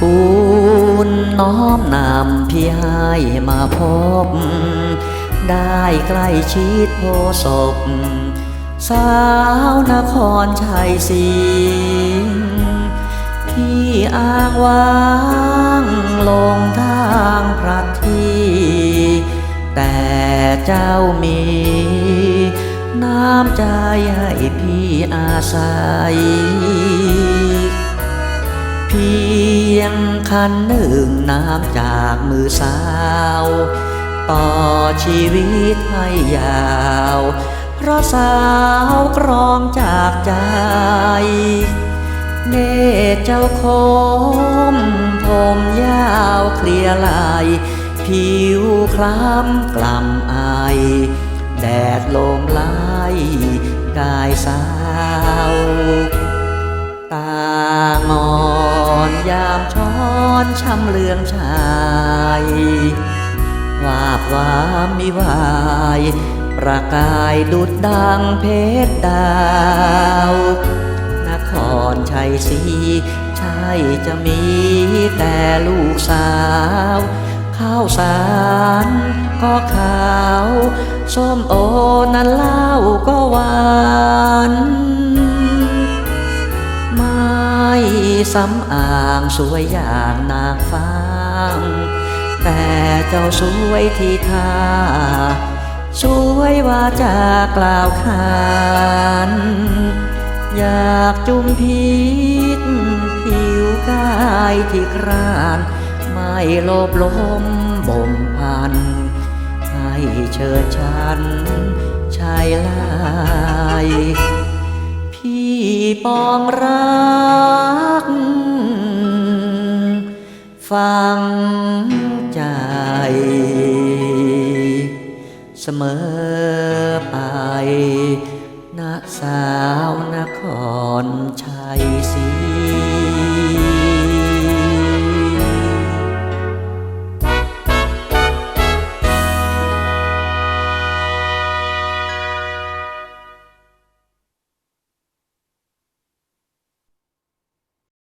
ปูนน้อมนำพี่ให้มาพบ ได้ใกล้ชิดโพศพสาวนครชัยศรีพี่อ้างว้างลงทางพระที่แต่เจ้ามี น้ำใจให้พี่อาศัย พีย งคันหนึ่งน้ำจากมือสาว ต่อชีวิตให้ยาว เพราะสาวกรองจากใจ เนเจ้าคม ผมยาวเคลียร์ลาย ผิวคล้ำกล่ำอาย แดดลมไล่กายสาว ช้ำเลืองชายวาบวามมิวาย ประกายดุดดังเพชรดาว นครชัยศรีใช่จะมีแต่ลูกสาว ข้าวสารก็ขาว ส้มโอนั้นเล่าก็หวาน สำอ่างสวยอย่างนางฟ้า แต่เจ้าสวยที่ท่าสวยว่าจากล่าวขานอยากจุมพิษผิวกายที่คราน ไม่ลบล้มบ่มพัน ให้เชิดชันชายลาย พี่ปองรั ฟังใจ เสมอไปณสาวนครชัยศรี